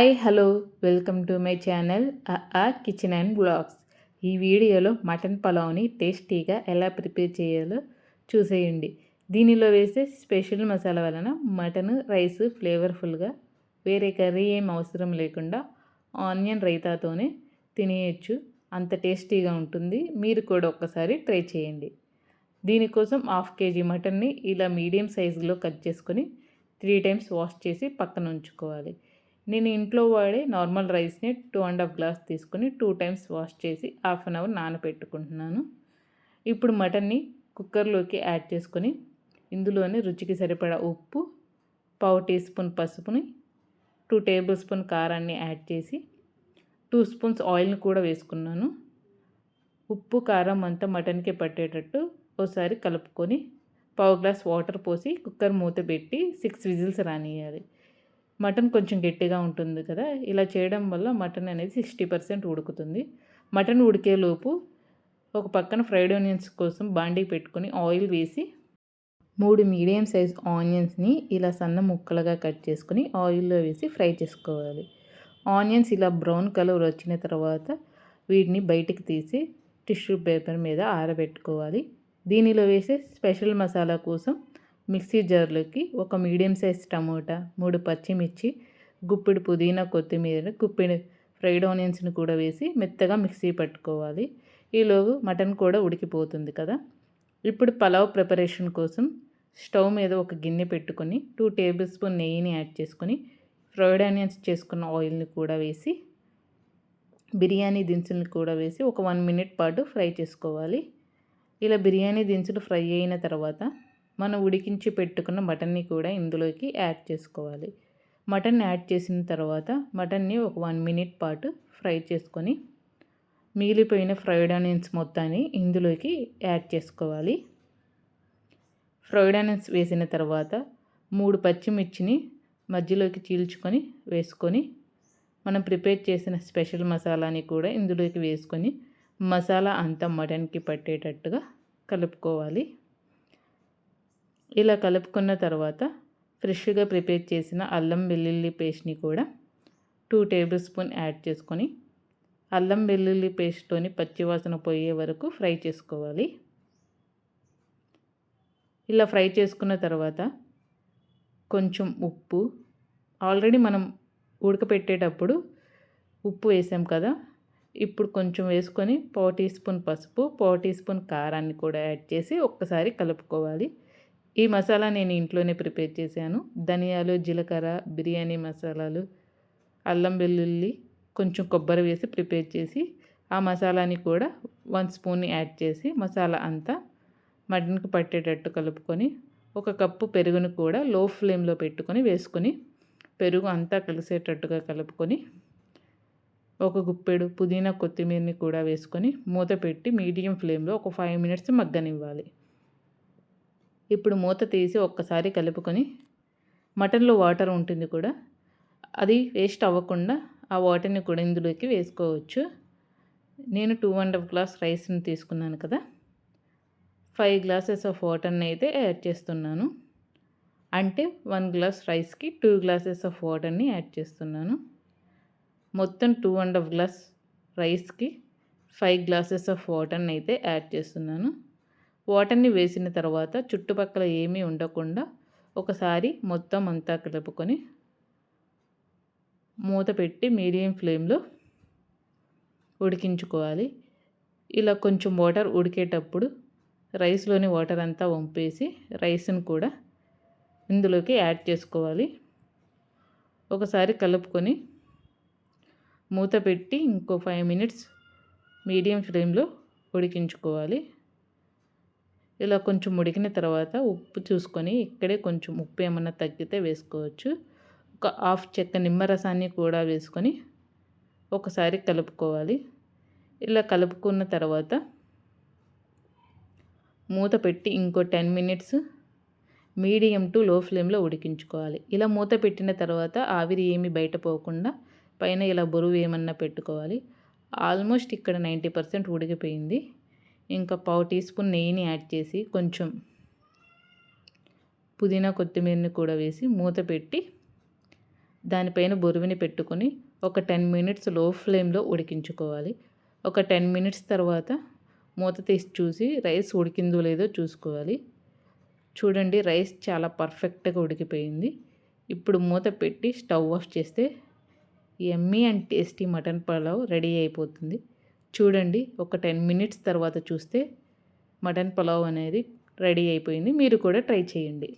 Hi hello welcome to my channel ఆ kitchen and blogs ఈ వీడియోలో మటన్ పలావ్ని టేస్టీగా ఎలా ప్రిపేర్ చేయాలో చూసేయండి. దీనిలో వేసే స్పెషల్ మసాలా వలన మటన్ రైస్ ఫ్లేవర్ఫుల్గా వేరే కర్రీ ఏం అవసరం లేకుండా ఆనియన్ రైతాతోనే తినేయచ్చు. అంత టేస్టీగా ఉంటుంది. మీరు కూడా ఒక్కసారి ట్రై చేయండి. దీనికోసం హాఫ్ కేజీ మటన్ని ఇలా మీడియం సైజులో కట్ చేసుకొని త్రీ టైమ్స్ వాష్ చేసి పక్కన ఉంచుకోవాలి. నేను ఇంట్లో వాడే నార్మల్ రైస్ని టూ అండ్ హాఫ్ గ్లాస్ తీసుకొని టూ టైమ్స్ వాష్ చేసి హాఫ్ అన్ అవర్ నానబెట్టుకుంటున్నాను ఇప్పుడు మటన్ని కుక్కర్లోకి యాడ్ చేసుకొని ఇందులోనే రుచికి సరిపడా ఉప్పు పావు టీ స్పూన్ పసుపుని టూ టేబుల్ స్పూన్ కారాన్ని యాడ్ చేసి టూ స్పూన్స్ ఆయిల్ని కూడా వేసుకున్నాను. ఉప్పు కారం అంతా మటన్కి పట్టేటట్టు ఒకసారి కలుపుకొని పావు గ్లాస్ వాటర్ పోసి కుక్కర్ మూత పెట్టి సిక్స్ విజిల్స్ రానియాలి మటన్ కొంచెం గట్టిగా ఉంటుంది కదా ఇలా చేయడం వల్ల మటన్ అనేది సిక్స్టీ పర్సెంట్ ఉడుకుతుంది. మటన్ ఉడికేలోపు ఒక పక్కన ఫ్రైడ్ ఆనియన్స్ కోసం బాండీ పెట్టుకొని ఆయిల్ వేసి మూడు మీడియం సైజ్ ఆనియన్స్ని ఇలా సన్న ముక్కలుగా కట్ చేసుకొని ఆయిల్లో వేసి ఫ్రై చేసుకోవాలి. ఆనియన్స్ ఇలా బ్రౌన్ కలర్ వచ్చిన తర్వాత వీటిని బయటికి తీసి టిష్యూ పేపర్ మీద ఆరబెట్టుకోవాలి. దీనిలో వేసే స్పెషల్ మసాలా కోసం మిక్సీ జార్లోకి ఒక మీడియం సైజ్ టమోటా మూడు పచ్చిమిర్చి గుప్పిడి పుదీనా కొత్తిమీర గుప్పిడి ఫ్రైడ్ ఆనియన్స్ని కూడా వేసి మెత్తగా మిక్సీ పట్టుకోవాలి. ఈలోగు మటన్ కూడా ఉడికిపోతుంది కదా. ఇప్పుడు పలావ్ ప్రిపరేషన్ కోసం స్టవ్ మీద ఒక గిన్నె పెట్టుకొని టూ టేబుల్ స్పూన్ నెయ్యిని యాడ్ చేసుకొని ఫ్రైడ్ ఆనియన్స్ చేసుకున్న ఆయిల్ని కూడా వేసి బిర్యానీ దినుసులను కూడా వేసి ఒక వన్ మినిట్ పాటు ఫ్రై చేసుకోవాలి. ఇలా బిర్యానీ దినుసులు ఫ్రై అయిన తర్వాత మనం ఉడికించి పెట్టుకున్న మటన్ని కూడా ఇందులోకి యాడ్ చేసుకోవాలి. మటన్ యాడ్ చేసిన తర్వాత మటన్ని ఒక వన్ మినిట్ పాటు ఫ్రై చేసుకొని మిగిలిపోయిన ఫ్రైడ్ ఆనియన్స్ మొత్తాన్ని ఇందులోకి యాడ్ చేసుకోవాలి. ఫ్రైడ్ ఆనియన్స్ వేసిన తర్వాత మూడు పచ్చిమిర్చిని మధ్యలోకి చీల్చుకొని వేసుకొని మనం ప్రిపేర్ చేసిన స్పెషల్ మసాలాని కూడా ఇందులోకి వేసుకొని మసాలా అంతా మటన్కి పట్టేటట్టుగా కలుపుకోవాలి. ఇలా కలుపుకున్న తర్వాత ఫ్రెష్గా ప్రిపేర్ చేసిన అల్లం వెల్లుల్లి పేస్ట్ని కూడా టూ టేబుల్ స్పూన్ యాడ్ చేసుకొని అల్లం వెల్లుల్లి పేస్ట్తోని పచ్చివాసన పోయే వరకు ఫ్రై చేసుకోవాలి. ఇలా ఫ్రై చేసుకున్న తర్వాత కొంచెం ఉప్పు. ఆల్రెడీ మనం ఉడకపెట్టేటప్పుడు ఉప్పు వేసాం కదా ఇప్పుడు కొంచెం వేసుకొని పావు టీ స్పూన్ పసుపు పావు టీ స్పూన్ కారాన్ని కూడా యాడ్ చేసి ఒక్కసారి కలుపుకోవాలి. ఈ మసాలా నేను ఇంట్లోనే ప్రిపేర్ చేశాను. ధనియాలు జీలకర్ర బిర్యానీ మసాలాలు అల్లం వెల్లుల్లి కొంచెం కొబ్బరి వేసి ప్రిపేర్ చేసి ఆ మసాలాని కూడా వన్ స్పూన్ యాడ్ చేసి మసాలా అంతా మటన్కి పట్టేటట్టు కలుపుకొని ఒక కప్పు పెరుగును కూడా లో ఫ్లేమ్లో పెట్టుకొని వేసుకొని పెరుగు అంతా కలిసేటట్టుగా కలుపుకొని ఒక గుప్పెడు పుదీనా కొత్తిమీరని కూడా వేసుకొని మూత పెట్టి మీడియం ఫ్లేమ్లో ఒక ఫైవ్ మినిట్స్ మగ్గనివ్వాలి. ఇప్పుడు మూత తీసి ఒక్కసారి కలుపుకొని మటన్లో వాటర్ ఉంటుంది కూడా అది వేస్ట్ అవ్వకుండా ఆ వాటర్ని కూడా ఇందులోకి వేసుకోవచ్చు. నేను టూ అండ్ హాఫ్ గ్లాస్ రైస్ని తీసుకున్నాను కదా ఫైవ్ గ్లాసెస్ ఆఫ్ వాటర్ని అయితే యాడ్ చేస్తున్నాను. అంటే వన్ గ్లాస్ రైస్కి టూ గ్లాసెస్ ఆఫ్ వాటర్ని యాడ్ చేస్తున్నాను. మొత్తం టూ అండ్ హాఫ్ గ్లాస్ రైస్కి ఫైవ్ గ్లాసెస్ ఆఫ్ వాటర్ని అయితే యాడ్ చేస్తున్నాను. వాటర్ని వేసిన తర్వాత చుట్టుపక్కల ఏమీ ఉండకుండా ఒకసారి మొత్తం అంతా కలుపుకొని మూత పెట్టి మీడియం ఫ్లేమ్లో ఉడికించుకోవాలి. ఇలా కొంచెం వాటర్ ఉడికేటప్పుడు రైస్లోని వాటర్ అంతా వంపేసి రైస్ని కూడా ఇందులోకి యాడ్ చేసుకోవాలి. ఒకసారి కలుపుకొని మూత పెట్టి ఇంకో ఫైవ్ మినిట్స్ మీడియం ఫ్లేమ్లో ఉడికించుకోవాలి. ఇలా కొంచెం ఉడికిన తర్వాత ఉప్పు చూసుకొని ఇక్కడే కొంచెం ఉప్పు ఏమన్నా తగ్గితే వేసుకోవచ్చు. ఒక హాఫ్ చెక్క నిమ్మరసాన్ని కూడా వేసుకొని ఒకసారి కలుపుకోవాలి. ఇలా కలుపుకున్న తర్వాత మూత పెట్టి ఇంకో టెన్ మినిట్స్ మీడియం టు లో ఫ్లేమ్లో ఉడికించుకోవాలి. ఇలా మూత పెట్టిన తర్వాత ఆవిరి ఏమి బయట పోకుండా పైన ఇలా బరువు ఏమన్నా పెట్టుకోవాలి. ఆల్మోస్ట్ ఇక్కడ నైంటీ పర్సెంట్ ఉడికిపోయింది. ఇంకా పావు టీ స్పూన్ నెయ్యిని యాడ్ చేసి కొంచెం పుదీనా కొత్తిమీరని కూడా వేసి మూత పెట్టి దానిపైన బొరువిని పెట్టుకొని ఒక టెన్ మినిట్స్లో ఫ్లేమ్లో ఉడికించుకోవాలి. ఒక టెన్ మినిట్స్ తర్వాత మూత తీసి చూసి రైస్ ఉడికిందో లేదో చూసుకోవాలి. చూడండి రైస్ చాలా పర్ఫెక్ట్గా ఉడికిపోయింది. ఇప్పుడు మూత పెట్టి స్టవ్ ఆఫ్ చేస్తే yummy and tasty mutton pulao ready అయిపోతుంది. చూడండి ఒక టెన్ మినిట్స్ తర్వాత చూస్తే మటన్ పులావ్ అనేది రెడీ అయిపోయింది. మీరు కూడా ట్రై చేయండి.